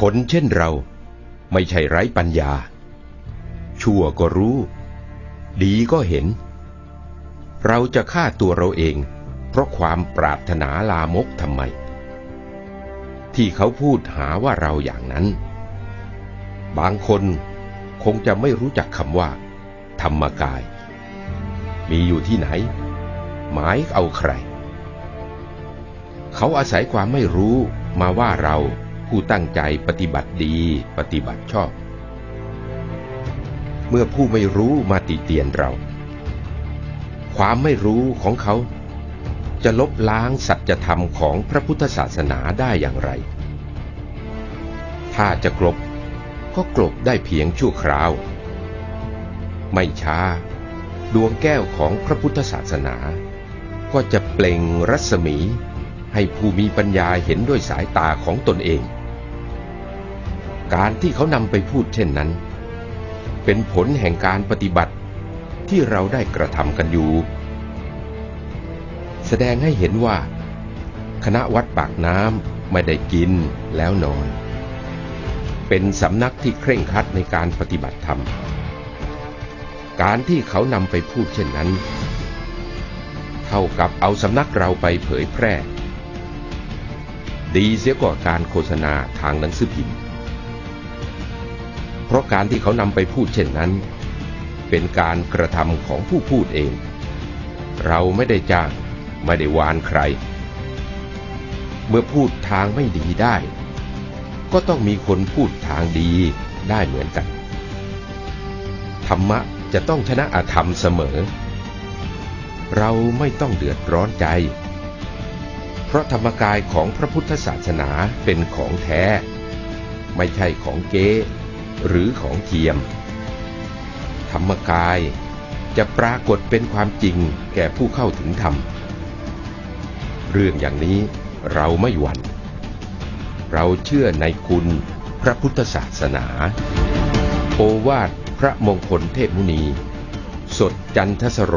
คนเช่นเราไม่ใช่ไร้ปัญญา ชั่วก็รู้ ดีก็เห็น เราจะฆ่าตัวเราเอง เพราะความปรารถนาลามกทำไม ที่เขาพูดหาว่าเราอย่างนั้น บางคนคงจะไม่รู้จักคำว่า ธรรมกาย มีอยู่ที่ไหน หมายเอาใคร เขาอาศัยความไม่รู้มาว่าเรา ผู้ตั้งใจปฏิบัติดี ปฏิบัติชอบ เมื่อผู้ไม่รู้มาติเตียนเรา ความไม่รู้ของเขา จะลบล้างสัจธรรมของพระพุทธศาสนาได้อย่างไร ถ้าจะกลบก็กลบได้เพียงชั่วคราว ไม่ช้า ดวงแก้วของพระพุทธศาสนา ก็จะเปล่งรัศมีให้ผู้มีปัญญาเห็นด้วยสายตาของตนเอง การที่เขานำไปพูดเช่นนั้น เป็นผลแห่งการปฏิบัติที่เราได้กระทำกันอยู่ แสดงให้เห็นว่า คณะวัดปากน้ำไม่ได้กินแล้วนอน เป็นสำนักที่เคร่งครัดในการปฏิบัติธรรม การที่เขานำไปพูดเช่นนั้น เท่ากับเอาสำนักเราไปเผยแพร่ ดีเสียกว่าการโฆษณาทางหนังสือพิมพ์ ราะการที่เขานำไปพูดเช่นนั้น เป็นการกระทำของผู้พูดเอง เราไม่ได้จ้างไม่ได้วานใคร เมื่อพูดทางไม่ดีได้ ก็ต้องมีคนพูดทางดีได้เหมือนกัน ธรรมะจะต้องชนะอธรรมเสมอ เราไม่ต้องเดือดร้อนใจ เพราะธรรมกายของพระพุทธศาสนาเป็นของแท้ ไม่ใช่ของเก๊ หรือของเทียม ธรรมกายจะปรากฏเป็นความจริงแก่ผู้เข้าถึงธรรม เรื่องอย่างนี้เราไม่หวัน่น เราเชื่อในคุณพระพุทธศาสนา โอวาทพระมงคลเทพมุนี สดจันทสโร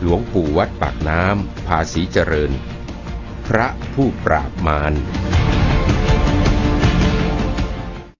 หลวงปู่วัดปากน้ำภาษีเจริญ พระผู้ปราบมาร